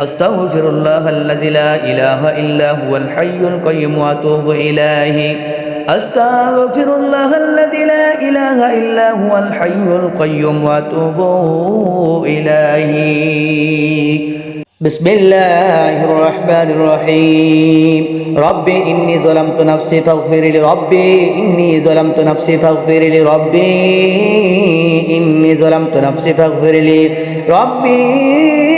أستغفر الله الذي لا إله إلا هو الحي القيوم وأتوب إليه. أستغفر الله الذي لا إله إلا هو الحي القيوم وأتوب إليه. بسم الله الرحمن الرحيم. ربي إني ظلمت نفسي فاغفر لي ربي. إني ظلمت نفسي فاغفر لي ربي. إني ظلمت نفسي فاغفر لي ربي.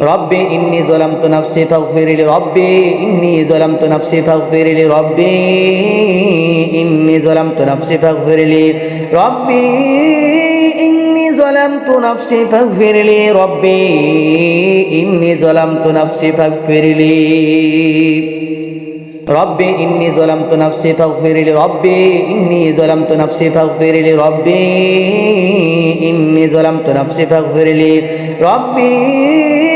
ربي إني ظلمت نفسي فاغفر لي ربي إني ظلمت نفسي فاغفر لي ربي إني ظلمت نفسي فاغفر لي ربي إني ظلمت نفسي فاغفر لي ربي إني ظلمت نفسي فاغفر لي ربي إني ظلمت نفسي فاغفر لي ربي إني ظلمت نفسي فاغفر لي ربي إني ظلمت نفسي فاغفر لي ربي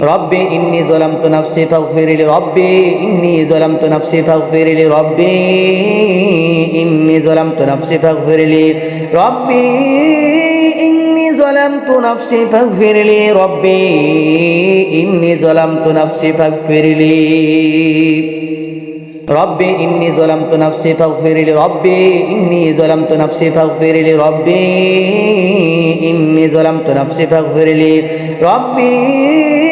ربي إني ظلمت نفسي فاغفر لي ربي إني ظلمت نفسي فاغفر لي ربي إني ظلمت نفسي فاغفر لي ربي إني ظلمت نفسي فاغفر لي ربي إني ظلمت نفسي فاغفر لي ربي إني ظلمت نفسي فاغفر لي ربي إني ظلمت نفسي فاغفر لي ربي إني ظلمت نفسي فاغفر لي ربي إني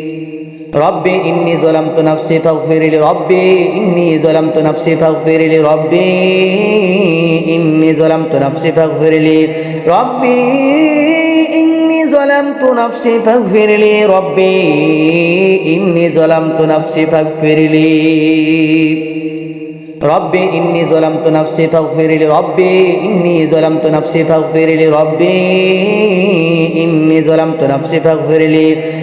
ربي إني ظلمت نفسي فاغفر لي ربي إني ظلمت نفسي فاغفر لي ربي إني ظلمت نفسي فاغفر لي ربي إني ظلمت نفسي فاغفر لي ربي إني ظلمت نفسي فاغفر لي ربي إني ظلمت نفسي فاغفر لي ربي إني ظلمت نفسي فاغفر لي ربي إني ظلمت نفسي فاغفر لي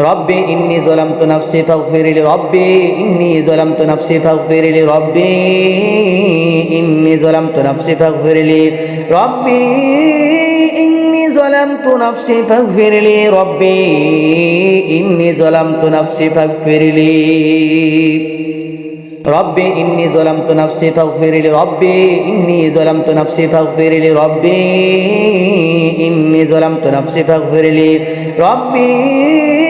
ربي إني ظلمت نفسي فاغفر لي ربي إني ظلمت نفسي فاغفر لي ربي إني ظلمت نفسي فاغفر لي ربي إني ظلمت نفسي فاغفر لي ربي إني ظلمت نفسي فاغفر لي ربي إني ظلمت نفسي فاغفر لي ربي إني ظلمت نفسي فاغفر لي ربي إني ظلمت نفسي فاغفر لي ربي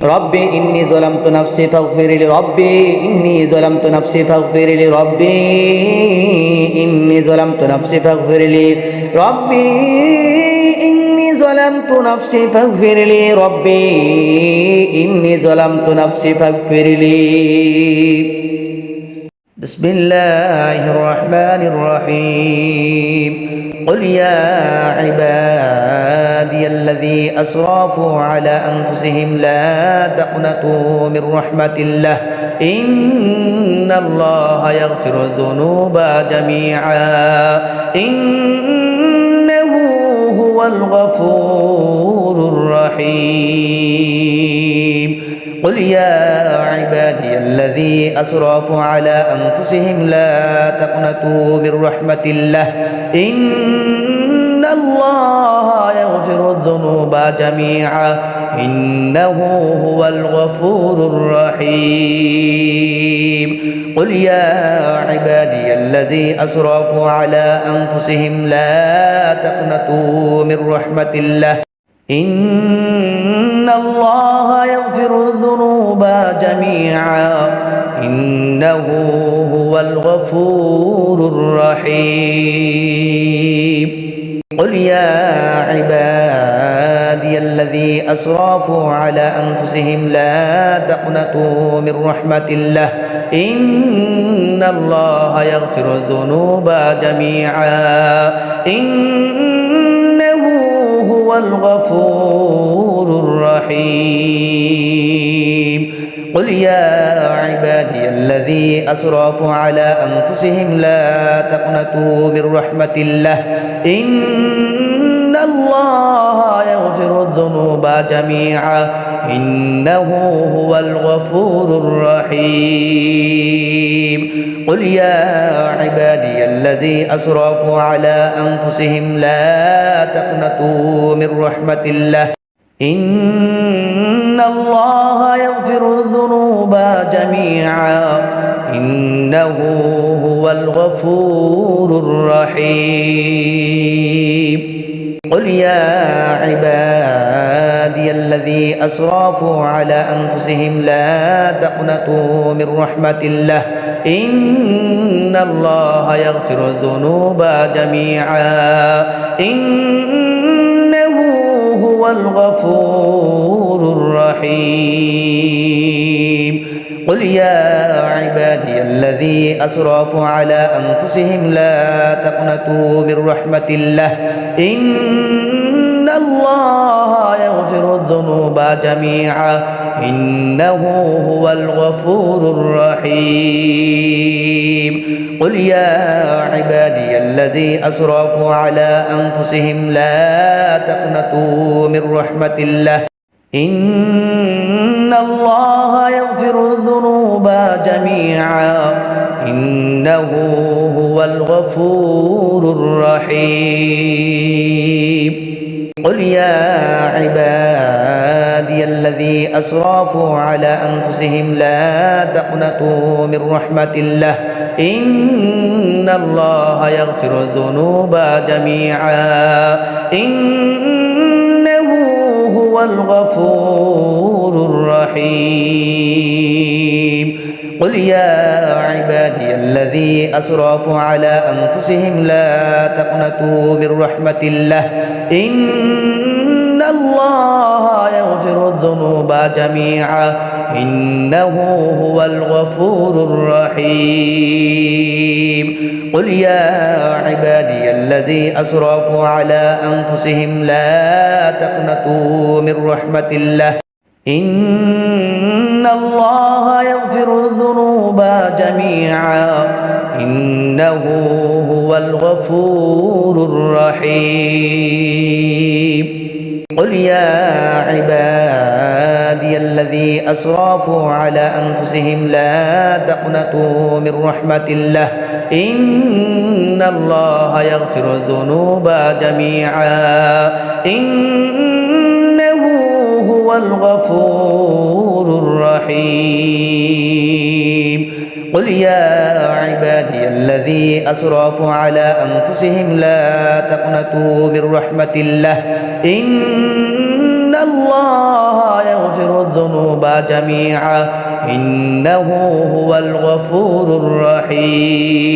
রব্বে ইন্নি জলাম তো নাফসে ফাঁক ফেরিলি রব্বে ইন্নি জলাম তো নাফসে ফাঁক ফেরিলি রব্বে ইন্নি জলাম তো নাফসে ফাঁক ফেরিলি রব্বে ইন্নি জলাম তো নাফসে ফাঁক ফেরিলি রব্বে ইন্নি জলাম তো নাফসে ফাঁক ফেরিলি بسم الله الرحمن الرحيم قل يا عباد عبادي الذي أسرافوا على أنفسهم لا تقنطوا من رحمة الله. إن الله يغفر الذنوب جميعا. إنه هو الغفور الرحيم. قل يا عبادي الذي أسرفوا على أنفسهم لا تقنطوا من رحمة الله. إن الله يغفر الذنوب جميعا. إنه هو الغفور الرحيم. قل يا عبادي الذي أسرفوا على أنفسهم لا تقنطوا من رحمة الله. إن الله يغفر الذنوب جميعا. إنه هو الغفور الرحيم. قل يا عبادي الذي أسرافوا على أنفسهم لا تقنطوا من رحمة الله. إن الله يغفر الذنوب جميعا. إنه هو الغفور الرحيم. قل يا عبادي الذي أسرفوا على أنفسهم لا تقنطوا من رحمة الله. إن الله يغفر الذنوب جميعا. إنه هو الغفور الرحيم. قل يا عبادي الذي أسرفوا على أنفسهم لا تقنطوا من رحمة الله. إن الله يغفر الذنوب جميعا إنه هو الغفور الرحيم. قل يا عبادي الذي أسرفوا على أنفسهم لا تقنطوا من رحمة الله إن الله يغفر الذنوب جميعا إنه هو الغفور الرحيم. قل يا عبادي الذي أسرفوا على أنفسهم لا تقنطوا من رحمة الله. إن الله يغفر الذنوب جميعا إنه هو الغفور الرحيم قل يا عبادي الذي أسرفوا على أنفسهم لا تقنطوا من رحمة الله إن الله يغفر الذنوب جميعا إنه هو الغفور الرحيم قل يا عبادي الذي أسرفوا على أنفسهم لا تقنطوا من رحمة الله. إن الله يغفر الذنوب جميعا. إنه هو الغفور الرحيم. قل يا عبادي الذي أسرفوا على أنفسهم لا تقنطوا من رحمة الله. إن الله يغفر الذنوب جميعا. إنه هو الغفور الرحيم. قل يا عبادي الذي أسرفوا على أنفسهم لا تقنطوا من رحمة الله. إن الله يغفر الذنوب إنه هو الغفور الرحيم. قل يا عبادي الذي أسرفوا على أنفسهم لا تقنطوا من رحمة الله. إن الله يغفر الذنوب جميعا. إنه هو الغفور الرحيم. قل يا عبادي الذي أسرفوا على أنفسهم لا تقنطوا من رحمة الله. إن الله يغفر الذنوب جميعا. إنه هو الغفور الرحيم.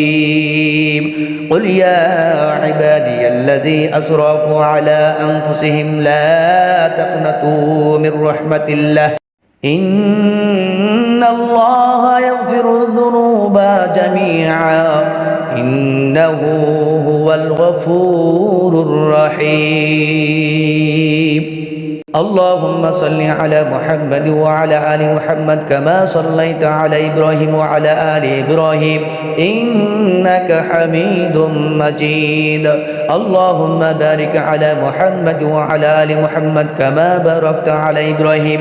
قل يا عبادي الذي أسرفوا على أنفسهم لا تقنطوا من رحمة الله. إن الله يغفر الذنوب جميعا إنه هو الغفور الرحيم اللهم صل على محمد وعلى آل محمد كما صليت على إبراهيم وعلى آل إبراهيم إنك حميد مجيد اللهم بارك على محمد وعلى آل محمد كما باركت على إبراهيم